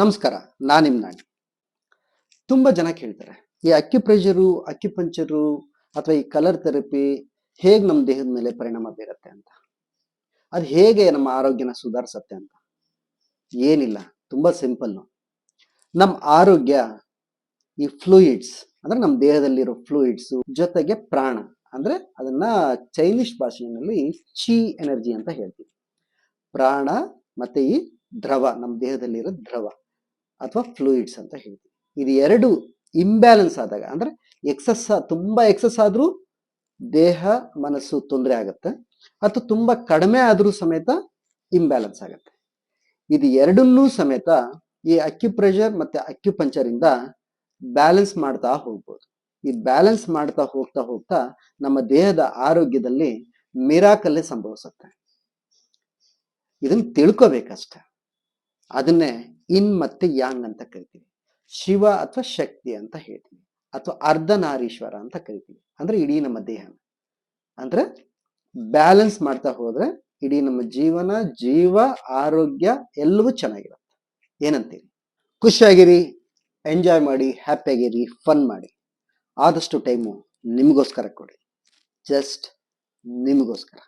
ನಮಸ್ಕಾರ, ನಾನು ನಾಣಿ. ತುಂಬ ಜನ ಕೇಳ್ತಾರೆ, ಈ ಅಕ್ಕಿ ಪ್ರೆಷರು ಅಕ್ಕಿ ಪಂಚರು ಅಥವಾ ಈ ಕಲರ್ ಥೆರಪಿ ಹೇಗೆ ನಮ್ಮ ದೇಹದ ಮೇಲೆ ಪರಿಣಾಮ ಬೀರುತ್ತೆ ಅಂತ? ಅದು ಹೇಗೆ ನಮ್ಮ ಆರೋಗ್ಯನ ಸುಧಾರಿಸತ್ತೆ ಅಂತ? ಏನಿಲ್ಲ, ತುಂಬ ಸಿಂಪಲ್ಲು ನಮ್ಮ ಆರೋಗ್ಯ ಈ ಫ್ಲೂಯಿಡ್ಸ್ ಅಂದ್ರೆ ನಮ್ಮ ದೇಹದಲ್ಲಿರೋ ಫ್ಲೂಯಿಡ್ಸು ಜೊತೆಗೆ ಪ್ರಾಣ, ಅಂದ್ರೆ ಅದನ್ನ ಚೈನೀಸ್ ಭಾಷೆಯಲ್ಲಿ ಚಿ ಎನರ್ಜಿ ಅಂತ ಹೇಳ್ತೀವಿ. ಪ್ರಾಣ ಮತ್ತೆ ಈ ದ್ರವ ನಮ್ಮ ದೇಹದಲ್ಲಿರೋ ದ್ರವ. ಅಥವಾ ಫ್ಲೂಯಿಡ್ಸ್ ಅಂತ ಹೇಳ್ತೀವಿ. ಇದು ಎರಡು ಇಂಬ್ಯಾಲೆನ್ಸ್ ಆದಾಗ, ಅಂದ್ರೆ ಎಕ್ಸಸ್ ತುಂಬಾ ಎಕ್ಸಸ್ ಆದ್ರೂ ದೇಹ, ಮನಸ್ಸು ತೊಂದರೆ ಆಗುತ್ತೆ. ಅಥವಾ ತುಂಬಾ ಕಡಿಮೆ ಆದ್ರೂ ಸಮೇತ ಇಂಬ್ಯಾಲೆನ್ಸ್ ಆಗುತ್ತೆ. ಇದು ಎರಡನ್ನೂ ಸಮೇತ ಈ ಅಕ್ಯು ಪ್ರೆಷರ್ ಮತ್ತೆ ಅಕ್ಯುಪಂಚರ್ ಇಂದ ಬ್ಯಾಲೆನ್ಸ್ ಮಾಡ್ತಾ ಹೋಗ್ಬೋದು. ಈ ಬ್ಯಾಲೆನ್ಸ್ ಮಾಡ್ತಾ ಹೋಗ್ತಾ ಹೋಗ್ತಾ ನಮ್ಮ ದೇಹದ ಆರೋಗ್ಯದಲ್ಲಿ ಮಿರಾಕಲ್ಲೇ ಸಂಭವಿಸುತ್ತೆ. ಇದನ್ನ ತಿಳ್ಕೋಬೇಕಷ್ಟೆ. ಅದನ್ನೇ ಇನ್ ಮತ್ತೆ ಯಾಂಗ್ ಅಂತ ಕರಿತೀವಿ. ಶಿವ ಅಥವಾ ಶಕ್ತಿ ಅಂತ ಹೇಳ್ತೀವಿ. ಅಥವಾ ಅರ್ಧನಾರೀಶ್ವರ ಅಂತ ಕರಿತೀವಿ. ಅಂದ್ರೆ ಇಡೀ ನಮ್ಮ ದೇಹ. ಅಂದ್ರೆ ಬ್ಯಾಲೆನ್ಸ್ ಮಾಡ್ತಾ ಹೋದ್ರೆ ಇಡೀ ನಮ್ಮ ಜೀವನ, ಜೀವ, ಆರೋಗ್ಯ ಎಲ್ಲವೂ ಚೆನ್ನಾಗಿರುತ್ತೆ. ಏನಂತೀರಿ? ಖುಷಿಯಾಗಿರಿ, ಎಂಜಾಯ್ ಮಾಡಿ, ಹ್ಯಾಪಿಯಾಗಿರಿ, ಫನ್ ಮಾಡಿ. ಆದಷ್ಟು ಟೈಮು ನಿಮಗೋಸ್ಕರ ಕೊಡಿ. ಜಸ್ಟ್ ನಿಮಗೋಸ್ಕರ.